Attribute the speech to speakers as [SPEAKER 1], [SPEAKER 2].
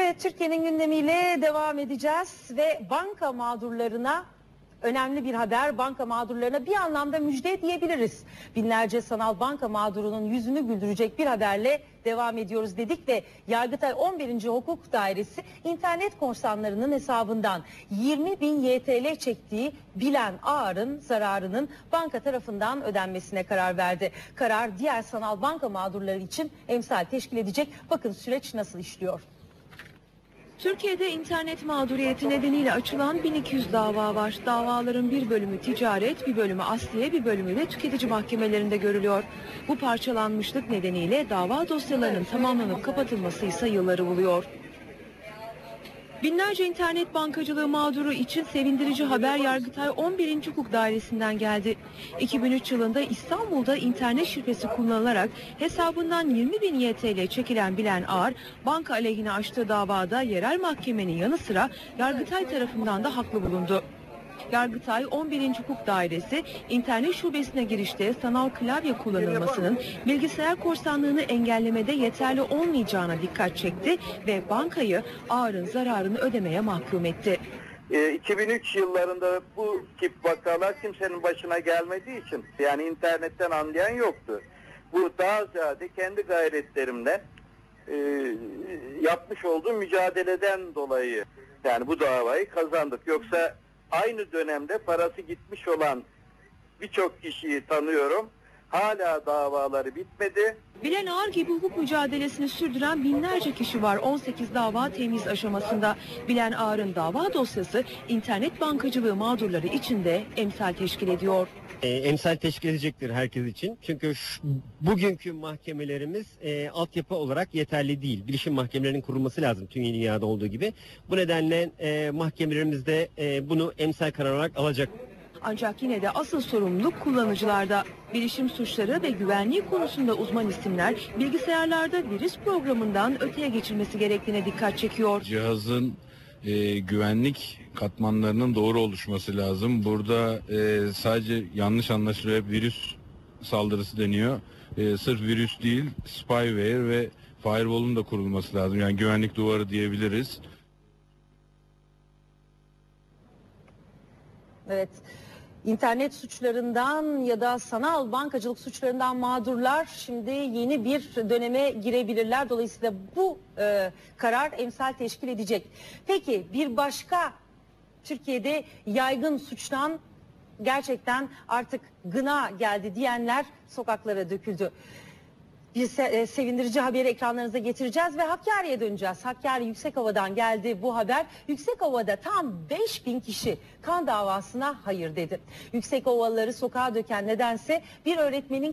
[SPEAKER 1] Evet Türkiye'nin gündemiyle devam edeceğiz ve banka mağdurlarına önemli bir haber banka mağdurlarına bir anlamda müjde diyebiliriz. Binlerce sanal banka mağdurunun yüzünü güldürecek bir haberle devam ediyoruz dedik ve Yargıtay 11. Hukuk Dairesi internet korsanlarının hesabından 20 bin YTL çektiği Bilen Ağar'ın zararının banka tarafından ödenmesine karar verdi. Karar diğer sanal banka mağdurları için emsal teşkil edecek. Bakın süreç nasıl işliyor.
[SPEAKER 2] Türkiye'de internet mağduriyeti nedeniyle açılan 1200 dava var. Davaların bir bölümü ticaret, bir bölümü asliye, bir bölümü de tüketici mahkemelerinde görülüyor. Bu parçalanmışlık nedeniyle dava dosyalarının tamamlanıp kapatılması ise yılları buluyor. Binlerce internet bankacılığı mağduru için sevindirici haber Yargıtay 11. Hukuk Dairesi'nden geldi. 2003 yılında İstanbul'da internet şifresi kullanılarak hesabından 20 bin YTL çekilen Bilen Ağar, banka aleyhine açtığı davada yerel mahkemenin yanı sıra Yargıtay tarafından da haklı bulundu. Yargıtay 11. Hukuk Dairesi internet şubesine girişte sanal klavye kullanılmasının bilgisayar korsanlığını engellemede yeterli olmayacağına dikkat çekti ve bankayı ağırın zararını ödemeye mahkum etti.
[SPEAKER 3] E, 2003 yıllarında bu tip vakalar kimsenin başına gelmediği için yani internetten anlayan yoktu. Bu daha ziyade kendi gayretlerimle e, yapmış olduğum mücadeleden dolayı yani bu davayı kazandık. Yoksa aynı dönemde parası gitmiş olan birçok kişiyi tanıyorum. Hala davaları bitmedi.
[SPEAKER 2] Bilen Ağar gibi hukuk mücadelesini sürdüren binlerce kişi var 18 dava temiz aşamasında. Bilen Ağar'ın dava dosyası internet bankacılığı mağdurları için de emsal teşkil ediyor.
[SPEAKER 4] e, emsal teşkil edecektir herkes için. Çünkü şu- bugünkü mahkemelerimiz e, altyapı olarak yeterli değil. Bilişim mahkemelerinin kurulması lazım tüm dünyada olduğu gibi. Bu nedenle e, mahkemelerimiz de e, bunu emsal karar olarak alacak.
[SPEAKER 2] Ancak yine de asıl sorumluluk kullanıcılarda. Bilişim suçları ve güvenliği konusunda uzman isimler bilgisayarlarda virüs programından öteye geçilmesi gerektiğine dikkat çekiyor.
[SPEAKER 5] cihazın e, güvenlik katmanlarının doğru oluşması lazım. Burada e, sadece yanlış anlaşılıyor virüs saldırısı deniyor. E, sırf virüs değil, spyware ve firewall'un da kurulması lazım. Yani güvenlik duvarı diyebiliriz.
[SPEAKER 1] Evet. İnternet suçlarından ya da sanal bankacılık suçlarından mağdurlar şimdi yeni bir döneme girebilirler. Dolayısıyla bu e, karar emsal teşkil edecek. Peki bir başka Türkiye'de yaygın suçtan gerçekten artık gına geldi diyenler sokaklara döküldü. Bir e, sevindirici haberi ekranlarınıza getireceğiz ve Hakkari'ye döneceğiz. Hakkari Yüksekova'dan geldi bu haber. Yüksekova'da tam 5000 kişi kan davasına hayır dedi. Yüksekovalıları sokağa döken nedense bir öğretmenin